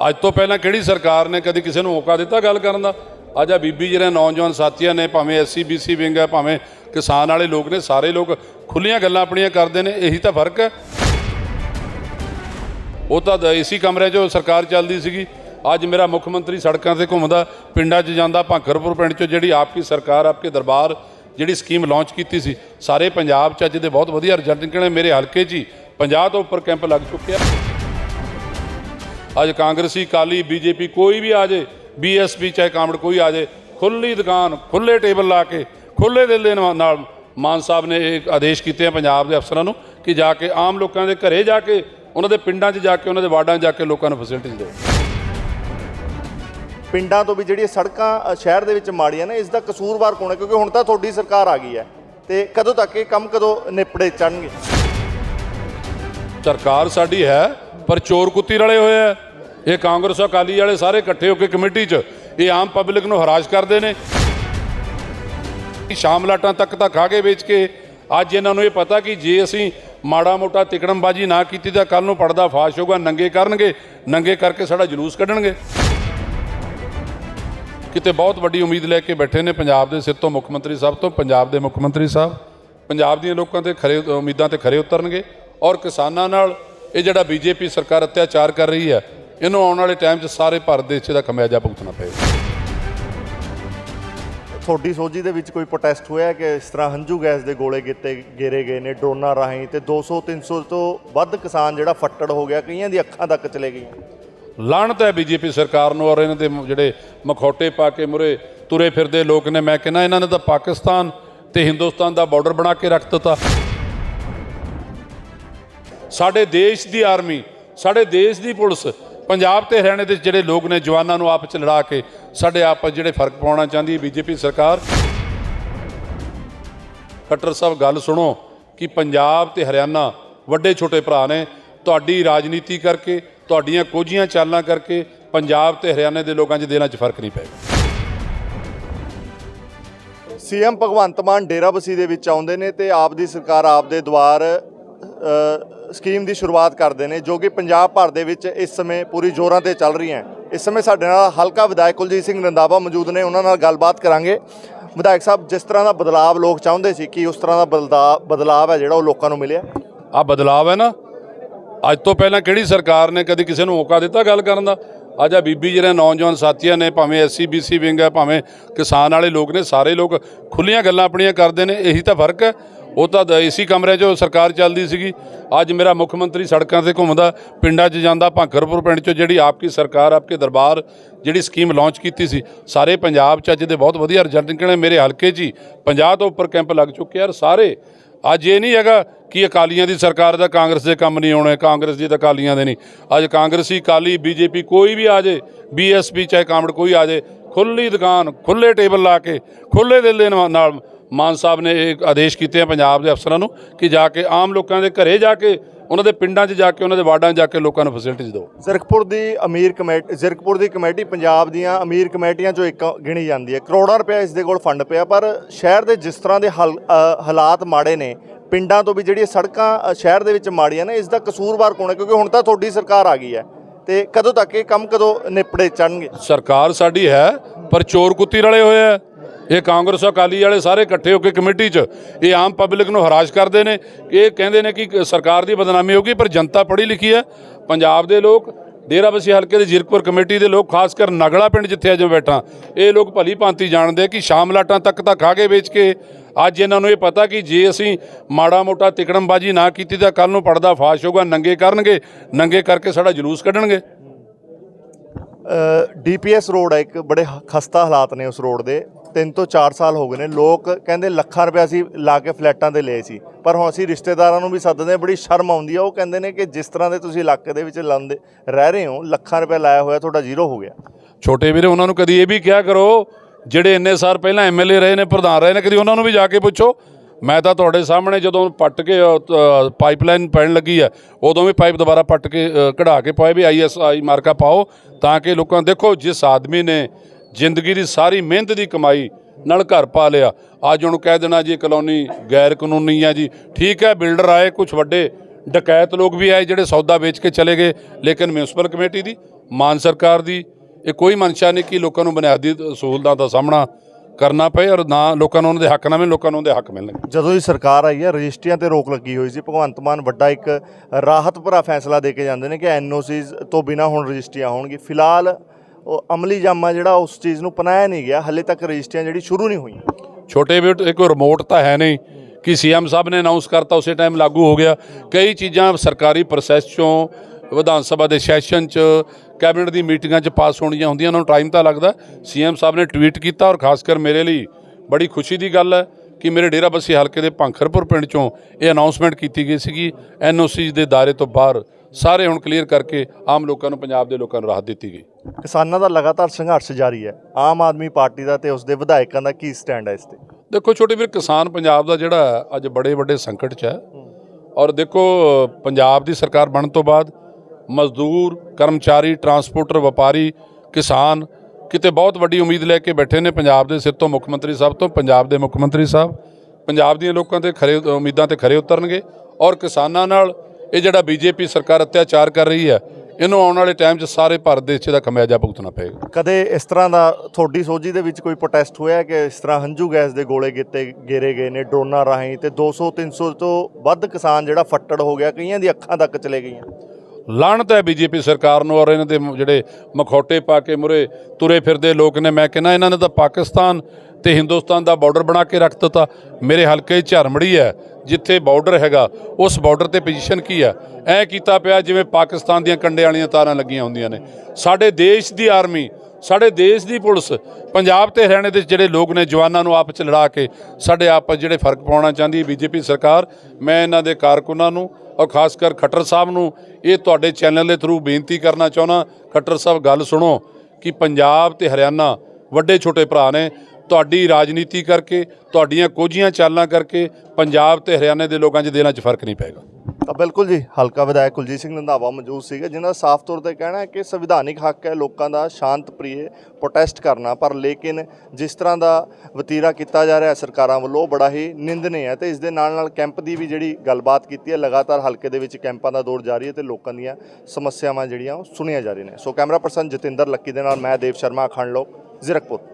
ਅੱਜ ਤੋਂ ਪਹਿਲਾਂ ਕਿਹੜੀ ਸਰਕਾਰ ਨੇ ਕਦੀ ਕਿਸੇ ਨੂੰ ਮੌਕਾ ਦਿੱਤਾ ਗੱਲ ਕਰਨ ਦਾ? ਅੱਜ ਆ ਬੀਬੀ ਜਿਹੜੇ ਨੌਜਵਾਨ ਸਾਥੀਆਂ ਨੇ, ਭਾਵੇਂ ਐਸਸੀ ਬੀਸੀ ਵਿੰਗ ਹੈ, ਭਾਵੇਂ ਕਿਸਾਨ ਵਾਲੇ ਲੋਕ ਨੇ, ਸਾਰੇ ਲੋਕ ਖੁੱਲੀਆਂ ਗੱਲਾਂ ਆਪਣੀਆਂ ਕਰਦੇ ਨੇ, ਇਹੀ ਤਾਂ ਫ਼ਰਕ ਹੈ। ਉਹ ਤਾਂ ਏਸੀ ਕਮਰੇ 'ਚ ਸਰਕਾਰ ਚੱਲਦੀ ਸੀਗੀ। ਅੱਜ ਮੇਰਾ ਮੁੱਖ ਮੰਤਰੀ ਸੜਕਾਂ ਤੇ ਘੁੰਮਦਾ, ਪਿੰਡਾਂ 'ਚ ਜਾਂਦਾ, ਭਾਖਰਪੁਰ ਪਿੰਡ 'ਚ ਜਿਹੜੀ ਆਪਕੀ ਸਰਕਾਰ, ਆਪਕੇ ਦਰਬਾਰ, ਜਿਹੜੀ ਸਕੀਮ ਲਾਂਚ ਕੀਤੀ ਸੀ, ਸਾਰੇ ਪੰਜਾਬ 'ਚ ਅੱਜ ਦੇ ਬਹੁਤ ਵਧੀਆ ਰਿਜ਼ਲਟ ਨਿਕਲੇ ਮੇਰੇ ਹਲਕੇ 'ਚ ਹੀ। 50 ਤੋਂ ਉੱਪਰ ਕੈਂਪ ਲੱਗ ਚੁੱਕੇ ਆ। ਅੱਜ ਕਾਂਗਰਸੀ ਕਾਲੀ ਬੀਜੇਪੀ ਕੋਈ ਵੀ ਆ ਜੇ ਬੀਐਸਪੀ ਚਾਹੇ ਕਾਮੜ ਕੋਈ ਆ ਜੇ ਖੁੱਲੀ ਦੁਕਾਨ ਖੁੱਲੇ ਟੇਬਲ ਲਾ ਕੇ ਖੁੱਲੇ ਦਿਲ ਦੇ ਨਾਲ- ਮਾਨ ਸਾਹਿਬ ਨੇ ਇਹ ਆਦੇਸ਼ ਕੀਤੇ ਆ ਪੰਜਾਬ ਦੇ ਅਫਸਰਾਂ ਨੂੰ ਕਿ ਜਾ ਕੇ ਆਮ ਲੋਕਾਂ ਦੇ ਘਰੇ ਜਾ ਕੇ ਉਹਨਾਂ ਦੇ ਪਿੰਡਾਂ 'ਚ ਜਾ ਕੇ ਉਹਨਾਂ ਦੇ ਵਾਰਡਾਂ 'ਚ ਜਾ ਕੇ ਲੋਕਾਂ ਨੂੰ ਫੈਸਿਲਿਟੀਜ਼ ਦਿਓ ਪਿੰਡਾਂ ਤੋਂ ਵੀ ਜਿਹੜੀਆਂ ਸੜਕਾਂ ਸ਼ਹਿਰ ਦੇ ਵਿੱਚ ਮਾੜੀਆਂ ਨੇ ਇਸ ਦਾ ਕਸੂਰਵਾਰ ਕੌਣ ਹੈ? ਕਿਉਂਕਿ ਹੁਣ ਤਾਂ ਤੁਹਾਡੀ ਸਰਕਾਰ ਆ ਗਈ ਹੈ ਤੇ ਕਦੋਂ ਤੱਕ ਇਹ ਕੰਮ ਕਦੋਂ ਨਿਪੜੇ ਚੜਨਗੇ ਸਰਕਾਰ ਸਾਡੀ ਹੈ ਪਰ ਚੋਰ ਕੁੱਤੀ ਰਲੇ ਹੋਏ ਆ। ਇਹ ਕਾਂਗਰਸ, ਅਕਾਲੀ ਵਾਲੇ ਸਾਰੇ ਇਕੱਠੇ ਹੋ ਕੇ ਕਮੇਟੀ 'ਚ ਇਹ ਆਮ ਪਬਲਿਕ ਨੂੰ ਹਰਾਸ਼ ਕਰਦੇ ਨੇ। ਸ਼ਾਮ ਲਾਟਾਂ ਤੱਕ ਤਾਂ ਖਾ ਕੇ ਵੇਚ ਕੇ ਅੱਜ ਇਹਨਾਂ ਨੂੰ ਇਹ ਪਤਾ ਕਿ ਜੇ ਅਸੀਂ ਮਾੜਾ ਮੋਟਾ ਤਿਕੜਮਬਾਜੀ ਨਾ ਕੀਤੀ ਤਾਂ ਕੱਲ ਨੂੰ ਪੜਦਾ ਫਾਸ਼ ਹੋਊਗਾ, ਨੰਗੇ ਕਰਨਗੇ, ਨੰਗੇ ਕਰਕੇ ਸਾਡਾ ਜਲੂਸ ਕੱਢਣਗੇ। ਕਿਤੇ ਬਹੁਤ ਵੱਡੀ ਉਮੀਦ ਲੈ ਕੇ ਬੈਠੇ ਨੇ ਪੰਜਾਬ ਦੇ ਸਿਰ ਤੋਂ ਮੁੱਖ ਮੰਤਰੀ ਸਾਹਿਬ ਤੋਂ, ਪੰਜਾਬ ਦੇ ਮੁੱਖ ਮੰਤਰੀ ਸਾਹਿਬ। ਪੰਜਾਬ ਦੀਆਂ ਲੋਕਾਂ ਤੇ ਖਰੇ ਉਮੀਦਾਂ ਤੇ ਖਰੇ ਉਤਰਨਗੇ ਔਰ ਕਿਸਾਨਾਂ ਨਾਲ ਇਹ ਜਿਹੜਾ ਬੀਜੇਪੀ ਸਰਕਾਰ ਅਤਿਆਚਾਰ ਕਰ ਰਹੀ ਹੈ ਇਹਨੂੰ ਆਉਣ ਵਾਲੇ ਟਾਈਮ 'ਚ ਸਾਰੇ ਭਾਰਤ ਦੇਸ਼ 'ਚ ਦਾ ਖਮਿਆਜਾ ਭੁਗਤਣਾ ਪਏਗਾ। ਤੁਹਾਡੀ ਸੋਝੀ ਦੇ ਵਿੱਚ ਕੋਈ ਪ੍ਰੋਟੈਸਟ ਹੋਇਆ ਕਿ ਇਸ ਤਰ੍ਹਾਂ ਹੰਝੂ ਗੈਸ ਦੇ ਗੋਲੇ ਗਿੱਤੇ ਗੇਰੇ ਗਏ ਨੇ ਡਰੋਨਾਂ ਰਾਹੀਂ ਤੇ 200 300 ਤੋਂ ਵੱਧ ਕਿਸਾਨ ਜਿਹੜਾ ਫੱਟੜ ਹੋ ਗਿਆ ਕਈਆਂ ਦੀ ਅੱਖਾਂ ਤੱਕ ਚਲੇ ਗਈਆਂ? ਲਾਹਣਤ ਹੈ ਬੀਜੇਪੀ ਸਰਕਾਰ ਨੂੰ ਔਰ ਇਹਨਾਂ ਦੇ ਜਿਹੜੇ ਮਖੌਟੇ ਪਾ ਕੇ ਮੁਰੇ ਤੁਰੇ ਫਿਰਦੇ ਲੋਕ ਨੇ। ਮੈਂ ਕਹਿੰਦਾ ਇਹਨਾਂ ਨੇ ਤਾਂ ਪਾਕਿਸਤਾਨ ਤੇ ਹਿੰਦੁਸਤਾਨ ਦਾ ਬਾਰਡਰ ਬਣਾ ਕੇ ਰੱਖ ਦਿੱਤਾ। ਸਾਡੇ ਦੇਸ਼ ਦੀ ਆਰਮੀ, ਸਾਡੇ ਦੇਸ਼ ਦੀ ਪੁਲਿਸ, ਪੰਜਾਬ ਤੇ ਹਰਿਆਣੇ ਦੇ ਜਿਹੜੇ ਲੋਕ ਨੇ, ਜਵਾਨਾਂ ਨੂੰ ਆਪਸ ਚ ਲੜਾ ਕੇ ਸਾਡੇ ਆਪਸ ਜਿਹੜੇ ਫ਼ਰਕ ਪਾਉਣਾ ਚਾਹੁੰਦੀ ਹੈ ਬੀਜੇਪੀ ਸਰਕਾਰ। ਖੱਟਰ ਸਾਹਿਬ, ਗੱਲ ਸੁਣੋ ਕਿ ਪੰਜਾਬ ਤੇ ਹਰਿਆਣਾ ਵੱਡੇ ਛੋਟੇ ਭਰਾ ਨੇ, ਤੁਹਾਡੀ ਰਾਜਨੀਤੀ ਕਰਕੇ, ਤੁਹਾਡੀਆਂ ਕੋਝੀਆਂ ਚਾਲਾਂ ਕਰਕੇ ਪੰਜਾਬ ਤੇ ਹਰਿਆਣੇ ਦੇ ਲੋਕਾਂ 'ਚ ਦਿਲਾਂ 'ਚ ਫ਼ਰਕ ਨਹੀਂ ਪੈਗਾ ਸੀਐਮ ਭਗਵੰਤ ਮਾਨ ਡੇਰਾਬੱਸੀ ਦੇ ਵਿੱਚ ਆਉਂਦੇ ਨੇ ਤੇ ਆਪ ਦੀ ਸਰਕਾਰ, ਆਪ ਦੇ ਦੁਆਰ ਸਕੀਮ ਦੀ ਸ਼ੁਰੂਆਤ ਕਰਦੇ ਨੇ, ਜੋ ਕਿ ਪੰਜਾਬ ਭਰ ਦੇ ਵਿੱਚ ਇਸ ਸਮੇਂ ਪੂਰੀ ਜ਼ੋਰਾਂ ਤੇ ਚੱਲ ਰਹੀਆਂ ਇਸ ਸਮੇਂ ਸਾਡੇ ਨਾਲ ਹਲਕਾ ਵਿਧਾਇਕ ਕੁਲਜੀਤ ਸਿੰਘ ਰੰਦਾਵਾ ਮੌਜੂਦ ਨੇ, ਉਹਨਾਂ ਨਾਲ ਗੱਲਬਾਤ ਕਰਾਂਗੇ। ਵਿਧਾਇਕ ਸਾਹਿਬ, ਜਿਸ ਤਰ੍ਹਾਂ ਦਾ ਬਦਲਾਵ ਲੋਕ ਚਾਹੁੰਦੇ ਸੀ, ਕਿ ਉਸ ਤਰ੍ਹਾਂ ਦਾ ਬਦਲਾ- ਬਦਲਾਵ ਹੈ ਜਿਹੜਾ ਉਹ ਲੋਕਾਂ ਨੂੰ ਮਿਲਿਆ? ਆ ਬਦਲਾਵ ਹੈ ਨਾ। ਅੱਜ ਤੋਂ ਪਹਿਲਾਂ ਕਿਹੜੀ ਸਰਕਾਰ ਨੇ ਕਦੀ ਕਿਸੇ ਨੂੰ ਮੌਕਾ ਦਿੱਤਾ ਗੱਲ ਕਰਨ ਦਾ? ਅੱਜ ਆ ਬੀਬੀ ਜਿਹੜੇ ਨੌਜਵਾਨ ਸਾਥੀਆਂ ਨੇ, ਭਾਵੇਂ ਐਸਸੀ ਬੀਸੀ ਵਿੰਗ ਹੈ, ਭਾਵੇਂ ਕਿਸਾਨ ਵਾਲੇ ਲੋਕ ਨੇ, ਸਾਰੇ ਲੋਕ ਖੁੱਲੀਆਂ ਗੱਲਾਂ ਆਪਣੀਆਂ ਕਰਦੇ ਨੇ, ਇਹੀ ਤਾਂ ਫ਼ਰਕ ਹੈ। ਉਹ ਤਾਂ ਏਸੀ ਕਮਰੇ 'ਚ ਸਰਕਾਰ ਚੱਲਦੀ ਸੀਗੀ। ਅੱਜ ਮੇਰਾ ਮੁੱਖ ਮੰਤਰੀ ਸੜਕਾਂ ਤੇ ਘੁੰਮਦਾ, ਪਿੰਡਾਂ 'ਚ ਜਾਂਦਾ, ਭਾਖਰਪੁਰ ਪਿੰਡ 'ਚ ਜਿਹੜੀ ਆਪਕੀ ਸਰਕਾਰ, ਆਪਕੇ ਦਰਬਾਰ ਜਿਹੜੀ ਸਕੀਮ ਲਾਂਚ ਕੀਤੀ ਸੀ, ਸਾਰੇ ਪੰਜਾਬ 'ਚ ਅੱਜ ਦੇ ਬਹੁਤ ਵਧੀਆ ਰਿਜ਼ਲਟ ਨਿਕਲੇ ਮੇਰੇ ਹਲਕੇ 'ਚ ਹੀ। 50 ਤੋਂ ਉੱਪਰ ਕੈਂਪ ਲੱਗ ਚੁੱਕੇ ਆ ਔਰ ਸਾਰੇ। ਅੱਜ ਇਹ ਨਹੀਂ ਹੈਗਾ ਕਿ ਅਕਾਲੀਆਂ ਦੀ ਸਰਕਾਰ ਦਾ ਕਾਂਗਰਸ ਦੇ ਕੰਮ ਨਹੀਂ ਆਉਣੇ ਕਾਂਗਰਸ ਦੀ ਤਾਂ ਅਕਾਲੀਆਂ ਦੇ ਨਹੀਂ। ਅੱਜ ਕਾਂਗਰਸੀ ਕਾਲੀ ਬੀਜੇਪੀ ਕੋਈ ਵੀ ਆ ਜੇ ਬੀਐਸਪੀ ਚਾਹੇ ਕਾਮੜ ਕੋਈ ਆ ਜੇ ਖੁੱਲੀ ਦੁਕਾਨ ਖੁੱਲੇ ਟੇਬਲ ਲਾ ਕੇ ਖੁੱਲੇ ਦਿਲ ਦੇ ਨਾਲ- ਨਾਲ ਮਾਨ ਸਾਹਿਬ ਨੇ ਇਹ ਆਦੇਸ਼ ਕੀਤੇ ਆ ਪੰਜਾਬ ਦੇ ਅਫਸਰਾਂ ਨੂੰ ਕਿ ਜਾ ਕੇ ਆਮ ਲੋਕਾਂ ਦੇ ਘਰੇ ਜਾ ਕੇ ਉਹਨਾਂ ਦੇ ਪਿੰਡਾਂ 'ਚ ਜਾ ਕੇ ਉਹਨਾਂ ਦੇ ਵਾਰਡਾਂ 'ਚ ਜਾ ਕੇ ਲੋਕਾਂ ਨੂੰ ਫੈਸਿਲਿਟੀਜ਼ ਦਿਓ। ਜ਼ਰਕਪੁਰ ਦੀ ਅਮੀਰ ਕਮੇਟੀ ਜ਼ਰਕਪੁਰ ਦੀ ਕਮੇਟੀ ਪੰਜਾਬ ਦੀਆਂ ਅਮੀਰ ਕਮੇਟੀਆਂ ਚੋਂ ਇੱਕ ਗਿਣੀ ਜਾਂਦੀ ਹੈ। ਕਰੋੜਾਂ ਰੁਪਏ ਇਸ ਦੇ ਕੋਲ ਫੰਡ ਪਿਆ ਪਰ ਸ਼ਹਿਰ ਦੇ ਜਿਸ ਤਰ੍ਹਾਂ ਦੇ ਹਾਲਾਤ ਮਾੜੇ ਨੇ ਪਿੰਡਾਂ ਤੋਂ ਵੀ ਜਿਹੜੀਆਂ ਸੜਕਾਂ ਸ਼ਹਿਰ ਦੇ ਵਿੱਚ ਮਾੜੀਆਂ ਨੇ ਇਸ ਦਾ ਕਸੂਰਵਾਰ ਕੌਣ ਹੈ? ਕਿਉਂਕਿ ਹੁਣ ਤਾਂ ਤੁਹਾਡੀ ਸਰਕਾਰ ਆ ਗਈ ਹੈ ਤੇ ਕਦੋਂ ਤੱਕ ਇਹ ਕੰਮ ਕਦੋਂ ਨਿਪੜੇ ਚੜਨਗੇ ਸਰਕਾਰ ਸਾਡੀ ਹੈ ਪਰ ਚੋਰ ਕੁੱਤੀ ਰਲੇ ਹੋਏ ਆ ਇਹ ਕਾਂਗਰਸ ਅਕਾਲੀ ਵਾਲੇ ਸਾਰੇ ਇਕੱਠੇ ਹੋ ਕੇ ਕਮੇਟੀ 'ਚ ਇਹ ਆਮ ਪਬਲਿਕ ਨੂੰ ਹਰਾਸ਼ ਕਰਦੇ ਨੇ। ਇਹ ਕਹਿੰਦੇ ਨੇ ਕਿ ਸਰਕਾਰ ਦੀ ਬਦਨਾਮੀ ਹੋਗੀ ਪਰ ਜਨਤਾ ਪੜ੍ਹੀ ਲਿਖੀ ਹੈ। ਪੰਜਾਬ ਦੇ ਲੋਕ ਡੇਰਾਬੱਸੀ ਹਲਕੇ ਦੇ ਜੀਰਕਪੁਰ ਕਮੇਟੀ ਦੇ ਲੋਕ, ਖਾਸ ਕਰ ਨਗਲਾ ਪਿੰਡ ਜਿੱਥੇ ਅੱਜ ਮੈਂ ਬੈਠਾ, ਇਹ ਲੋਕ ਭਲੀ ਭਾਂਤੀ ਜਾਣਦੇ ਕਿ ਸ਼ਾਮ ਲਾਟਾਂ ਤੱਕ ਤਾਂ ਖਾ ਕੇ ਵੇਚ ਕੇ ਅੱਜ ਇਹਨਾਂ ਨੂੰ ਇਹ ਪਤਾ ਕਿ ਜੇ ਅਸੀਂ ਮਾੜਾ ਮੋਟਾ ਤਿਕੜਮਬਾਜੀ ਨਾ ਕੀਤੀ ਤਾਂ ਕੱਲ ਨੂੰ ਪੜਦਾ ਫਾਸ਼ ਹੋਊਗਾ, ਨੰਗੇ ਕਰਨਗੇ, ਨੰਗੇ ਕਰਕੇ ਸਾਡਾ ਜਲੂਸ ਕੱਢਣਗੇ। ਡੀਪੀਐਸ ਰੋਡ ਹੈ ਇੱਕ ਬੜੇ ਖਸਤਾ ਹਾਲਾਤ ਨੇ ਉਸ ਰੋਡ ਦੇ। ਤਿੰਨ ਤੋਂ 4 ਸਾਲ ਹੋ ਗਏ ਨੇ। ਲੋਕ ਕਹਿੰਦੇ ਲੱਖਾਂ ਰੁਪਏ ਅਸੀਂ ਲਾ ਕੇ ਫਲੈਟਾਂ ਤੇ ਲਏ ਸੀ। ਪਰ ਹੁਣ ਅਸੀਂ ਰਿਸ਼ਤੇਦਾਰਾਂ ਨੂੰ ਵੀ ਸੱਦਦੇ ਹਾਂ, ਬੜੀ ਸ਼ਰਮ ਆਉਂਦੀ ਆ। ਉਹ ਕਹਿੰਦੇ ਨੇ ਕਿ ਜਿਸ ਤਰ੍ਹਾਂ ਦੇ ਤੁਸੀਂ ਇਲਾਕੇ ਦੇ ਵਿੱਚ ਲੰਦੇ, ਰਹਿ ਰਹੇ ਹੋ, ਲੱਖਾਂ ਰੁਪਏ ਲਾਇਆ ਹੋਇਆ, ਤੁਹਾਡਾ ਜ਼ੀਰੋ ਹੋ ਗਿਆ। ਛੋਟੇ ਛੋਟੇ ਵੀਰੇ, ਉਹਨਾਂ ਨੂੰ ਕਦੀ ਇਹ ਵੀ ਕਿਹਾ ਕਰੋ, ਜਿਹੜੇ ਇੰਨੇ ਸਾਲ ਪਹਿਲਾਂ ਐਮਐਲਏ ਰਹੇ ਨੇ, ਪ੍ਰਧਾਨ ਰਹੇ ਨੇ, ਕਦੀ ਉਹਨਾਂ ਨੂੰ ਵੀ ਜਾ ਕੇ ਪੁੱਛੋ। ਮੈਂ ਤਾਂ ਤੁਹਾਡੇ ਸਾਹਮਣੇ ਜਦੋਂ ਪੱਟ ਕੇ ਪਾਈਪਲਾਈਨ ਪੈਣ ਲੱਗੀ ਆ ਉਦੋਂ ਵੀ ਪਾਈਪ ਦੁਬਾਰਾ ਪੱਟ ਕੇ ਕਢਾ ਕੇ ਪਾਏ ਵੀ ਆਈਐਸਆਈ ਮਾਰਕਾ ਪਾਓ, ਤਾਂ ਕਿ ਲੋਕਾਂ ਦੇਖੋ, ਜਿਸ ਆਦਮੀ ਨੇ ਜ਼ਿੰਦਗੀ ਦੀ ਸਾਰੀ ਮਿਹਨਤ ਦੀ ਕਮਾਈ ਨਾਲ ਘਰ ਪਾ ਲਿਆ, ਅੱਜ ਉਹਨੂੰ ਕਹਿ ਦੇਣਾ ਜੀ ਕਲੋਨੀ ਗੈਰ ਕਾਨੂੰਨੀ ਆ ਜੀ। ਠੀਕ ਹੈ ਬਿਲਡਰ ਆਏ ਕੁਝ ਵੱਡੇ ਡਕੈਤ ਲੋਕ ਵੀ ਆਏ, ਜਿਹੜੇ ਸੌਦਾ ਵੇਚ ਕੇ ਚਲੇ ਗਏ, ਲੇਕਿਨ ਮਿਊਨਿਸਪਲ ਕਮੇਟੀ ਦੀ, ਮਾਨ ਸਰਕਾਰ ਦੀ, ਇਹ ਕੋਈ ਮਨਸ਼ਾ ਨਹੀਂ ਕਿ ਲੋਕਾਂ ਨੂੰ ਬੁਨਿਆਦੀ ਸਹੂਲਤਾਂ ਦਾ ਸਾਹਮਣਾ ਕਰਨਾ ਪਏ ਔਰ ਨਾ ਲੋਕਾਂ ਨੂੰ ਉਹਨਾਂ ਦੇ ਹੱਕ ਨਾ ਮਿਲਣ ਲੋਕਾਂ ਨੂੰ ਉਹਦੇ ਹੱਕ ਮਿਲਣਗੇ ਜਦੋਂ ਦੀ ਸਰਕਾਰ ਆਈ ਹੈ ਰਜਿਸਟਰੀਆਂ ਤੇ ਰੋਕ ਲੱਗੀ ਹੋਈ ਸੀ ਭਗਵੰਤ ਮਾਨ ਵੱਡਾ ਇੱਕ ਰਾਹਤ ਭਰਾ ਫੈਸਲਾ ਦੇ ਕੇ ਜਾਂਦੇ ਨੇ ਕਿ ਐਨਓਸੀਜ਼ ਤੋਂ ਬਿਨਾ ਹੁਣ ਰਜਿਸਟਰੀਆਂ ਹੋਣਗੀ ਫਿਲਹਾਲ ਉਹ ਅਮਲੀ ਜਾਮਾ ਜਿਹੜਾ ਉਸ ਚੀਜ਼ ਨੂੰ ਪਨਾਇਆ ਨਹੀਂ ਗਿਆ ਹੱਲੇ ਤੱਕ ਰਜਿਸਟਰੀਆਂ ਜਿਹੜੀ ਸ਼ੁਰੂ ਨਹੀਂ ਹੋਈਆਂ। ਛੋਟੇ ਵੀਰ ਇੱਕ ਰਿਮੋਟ ਤਾਂ ਹੈ ਨਹੀਂ ਕਿ ਸੀਐਮ ਸਾਹਿਬ ਨੇ ਅਨਾਉਂਸ ਕਰਤਾ ਉਸੇ ਟਾਈਮ ਲਾਗੂ ਹੋ ਗਿਆ। ਕਈ ਚੀਜ਼ਾਂ ਸਰਕਾਰੀ ਪ੍ਰੋਸੈਸ ਚੋਂ ਵਿਧਾਨ ਸਭਾ ਦੇ ਸੈਸ਼ਨ 'ਚ ਕੈਬਨਿਟ ਦੀ ਮੀਟਿੰਗਾਂ 'ਚ ਪਾਸ ਹੋਣੀਆਂ ਹੁੰਦੀਆਂ ਉਹਨਾਂ ਨੂੰ ਟਾਈਮ ਤਾਂ ਲੱਗਦਾ। ਸੀਐਮ ਸਾਹਿਬ ਨੇ ਟਵੀਟ ਕੀਤਾ ਔਰ ਖਾਸ ਕਰ ਮੇਰੇ ਲਈ ਬੜੀ ਖੁਸ਼ੀ ਦੀ ਗੱਲ ਹੈ ਕਿ ਮੇਰੇ ਡੇਰਾ ਬੱਸੀ ਹਲਕੇ ਦੇ ਪੰਖਰਪੁਰ ਪਿੰਡ 'ਚੋਂ ਇਹ ਅਨਾਉਂਸਮੈਂਟ ਕੀਤੀ ਗਈ ਸੀਗੀ। ਐਨਓਸੀ ਦੇ ਦਾਇਰੇ ਤੋਂ ਬਾਹਰ ਸਾਰੇ ਹੁਣ ਕਲੀਅਰ ਕਰਕੇ ਆਮ ਲੋਕਾਂ ਨੂੰ ਪੰਜਾਬ ਦੇ ਲੋਕਾਂ ਨੂੰ ਰਾਹਤ ਦਿੱਤੀ ਗਈ। ਕਿਸਾਨਾਂ ਦਾ ਲਗਾਤਾਰ ਸੰਘਰਸ਼ ਜਾਰੀ ਹੈ। ਆਮ ਆਦਮੀ ਪਾਰਟੀ ਦਾ ਤੇ ਉਸ ਦੇ ਵਿਧਾਇਕਾਂ ਦਾ ਕੀ ਸਟੈਂਡ ਹੈ ਇਸ ਤੇ? ਦੇਖੋ ਛੋਟੇ ਵੀਰ ਕਿਸਾਨ ਪੰਜਾਬ ਦਾ ਜਿਹੜਾ ਅੱਜ ਬੜੇ ਵੱਡੇ ਸੰਕਟ 'ਚ ਹੈ। ਔਰ ਦੇਖੋ ਪੰਜਾਬ ਦੀ ਸਰਕਾਰ ਬਣਨ ਤੋਂ ਬਾਅਦ ਮਜ਼ਦੂਰ, ਕਰਮਚਾਰੀ ਟਰਾਂਸਪੋਰਟਰ ਵਪਾਰੀ, ਕਿਸਾਨ, ਕਿਤੇ ਬਹੁਤ ਵੱਡੀ ਉਮੀਦ ਲੈ ਕੇ ਬੈਠੇ ਨੇ ਪੰਜਾਬ ਦੇ ਸਿਰ ਤੋਂ ਮੁੱਖ ਮੰਤਰੀ ਸਾਹਿਬ ਤੋਂ, ਪੰਜਾਬ ਦੇ ਮੁੱਖ ਮੰਤਰੀ ਸਾਹਿਬ। ਪੰਜਾਬ ਦੀਆਂ ਲੋਕਾਂ ਤੇ ਖਰੇ, ਉਮੀਦਾਂ ਤੇ ਖਰੇ ਉਤਰਨਗੇ ਔਰ ਕਿਸਾਨਾਂ ਨਾਲ ਇਹ ਜਿਹੜਾ ਬੀਜੇਪੀ ਸਰਕਾਰ ਅਤਿਆਚਾਰ ਕਰ ਰਹੀ ਹੈ, ਇਹਨੂੰ ਆਉਣ ਵਾਲੇ ਟਾਈਮ 'ਚ ਸਾਰੇ ਭਾਰਤ ਦੇ ਇੱਥੇ ਦਾ ਖਮਿਆਜਾ ਭੁਗਤਣਾ ਪਏਗਾ। ਕਦੇ ਇਸ ਤਰ੍ਹਾਂ ਦਾ ਤੁਹਾਡੀ ਸੋਝੀ ਦੇ ਵਿੱਚ ਕੋਈ ਪ੍ਰੋਟੈਸਟ ਹੋਇਆ ਕਿ ਇਸ ਤਰ੍ਹਾਂ ਹੰਝੂ ਗੈਸ ਦੇ ਗੋਲੇ ਗਿੱਤੇ ਗੇਰੇ ਗਏ ਨੇ ਡਰੋਨਾਂ ਰਾਹੀਂ ਤੇ 200 300 ਤੋਂ ਵੱਧ ਕਿਸਾਨ ਜਿਹੜਾ ਫੱਟੜ ਹੋ ਗਿਆ, ਕਈਆਂ ਦੀ ਅੱਖਾਂ ਤੱਕ ਚਲੇ ਗਈਆਂ? ਲਾਹਣਤ ਹੈ ਬੀਜੇਪੀ ਸਰਕਾਰ ਨੂੰ ਔਰ ਇਹਨਾਂ ਦੇ ਜਿਹੜੇ ਮਖੌਟੇ ਪਾ ਕੇ ਮੁਰੇ ਤੁਰੇ ਫਿਰਦੇ ਲੋਕ ਨੇ। ਮੈਂ ਕਹਿੰਦਾ ਇਹਨਾਂ ਨੇ ਤਾਂ ਪਾਕਿਸਤਾਨ ਤੇ ਹਿੰਦੁਸਤਾਨ ਦਾ ਬਾਰਡਰ ਬਣਾ ਕੇ ਰੱਖ ਦਿੱਤਾ। ਮੇਰੇ ਹਲਕੇ ਝਰਮੜੀ ਹੈ, ਜਿੱਥੇ ਬਾਰਡਰ ਹੈਗਾ, ਉਸ ਬਾਰਡਰ ਤੇ ਪੋਜੀਸ਼ਨ ਕੀ ਹੈ? ਐ ਕੀਤਾ ਪਿਆ ਜਿਵੇਂ ਪਾਕਿਸਤਾਨ ਦੀਆਂ ਕੰਡੇ ਵਾਲੀਆਂ ਤਾਰਾਂ ਲੱਗੀਆਂ ਹੁੰਦੀਆਂ ਨੇ। ਸਾਡੇ ਦੇਸ਼ ਦੀ ਆਰਮੀ ਸਾਡੇ ਦੇਸ਼ ਦੀ ਪੁਲਿਸ, ਪੰਜਾਬ ਤੇ ਹਰਿਆਣੇ ਦੇ ਜਿਹੜੇ ਲੋਕ ਨੇ, ਜਵਾਨਾਂ ਨੂੰ ਆਪਸ ਚ ਲੜਾ ਕੇ ਸਾਡੇ ਆਪਸ ਜਿਹੜੇ ਫ਼ਰਕ ਪਾਉਣਾ ਚਾਹੁੰਦੀ ਹੈ ਬੀਜੇਪੀ ਸਰਕਾਰ, ਮੈਂ ਇਹਨਾਂ ਦੇ ਕਾਰਕੁਨਾਂ ਨੂੰ ਔਰ ਖਾਸ ਕਰ ਖੱਟਰ ਸਾਹਿਬ ਨੂੰ ਇਹ ਤੁਹਾਡੇ ਚੈਨਲ ਦੇ ਥਰੂ ਬੇਨਤੀ ਕਰਨਾ ਚਾਹੁੰਦਾ, ਖੱਟਰ ਸਾਹਿਬ ਗੱਲ ਸੁਣੋ ਕਿ ਪੰਜਾਬ ਤੇ ਹਰਿਆਣਾ ਵੱਡੇ ਛੋਟੇ ਭਰਾ ਨੇ, ਤੁਹਾਡੀ ਰਾਜਨੀਤੀ ਕਰਕੇ, ਤੁਹਾਡੀਆਂ ਕੋਝੀਆਂ ਚਾਲਾਂ ਕਰਕੇ ਪੰਜਾਬ ਤੇ ਹਰਿਆਣੇ ਦੇ ਲੋਕਾਂ 'ਚ ਦੇਣਾ 'ਚ ਫ਼ਰਕ ਨਹੀਂ ਪਏਗਾ। ਤਾਂ ਬਿਲਕੁਲ ਜੀ, ਹਲਕਾ ਵਿਧਾਇਕ ਕੁਲਜੀਤ ਸਿੰਘ ਰੰਧਾਵਾ ਮੌਜੂਦ ਸੀਗਾ, ਜਿਨ੍ਹਾਂ ਦਾ ਸਾਫ਼ ਤੌਰ ਤੇ ਕਹਿਣਾ ਹੈ ਕਿ ਸੰਵਿਧਾਨਿਕ ਹੱਕ ਹੈ ਲੋਕਾਂ ਦਾ ਸ਼ਾਂਤ ਪ੍ਰਿਯ ਪ੍ਰੋਟੈਸਟ ਕਰਨਾ, ਪਰ ਲੇਕਿਨ ਜਿਸ ਤਰ੍ਹਾਂ ਦਾ ਵਤੀਰਾ ਕੀਤਾ ਜਾ ਰਿਹਾ ਹੈ, ਸਰਕਾਰਾਂ ਵੱਲੋਂ ਬੜਾ ਹੀ ਨਿੰਦਨੀय ਹੈ ਤੇ ਇਸ ਦੇ ਨਾਲ ਨਾਲ ਕੈਂਪ ਦੀ ਵੀ ਜਿਹੜੀ ਗੱਲਬਾਤ ਕੀਤੀ ਹੈ, ਲਗਾਤਾਰ ਹਲਕੇ ਦੇ ਵਿੱਚ ਕੈਂਪਾਂ ਦਾ ਦੌਰ ਜਾਰੀ ਹੈ ਤੇ ਲੋਕਾਂ ਦੀਆਂ ਸਮੱਸਿਆਵਾਂ ਜਿਹੜੀਆਂ ਉਹ ਸੁਣੀਆਂ ਜਾ ਰਹੀਆਂ ਨੇ। So camera person Jatinder Lucky ਦੇ ਨਾਲ ਮੈਂ ਦੇਵ ਸ਼ਰਮਾ, ਅਖੰਡ ਲੋਕ, ਜ਼ੀਰਕਪੁਰ।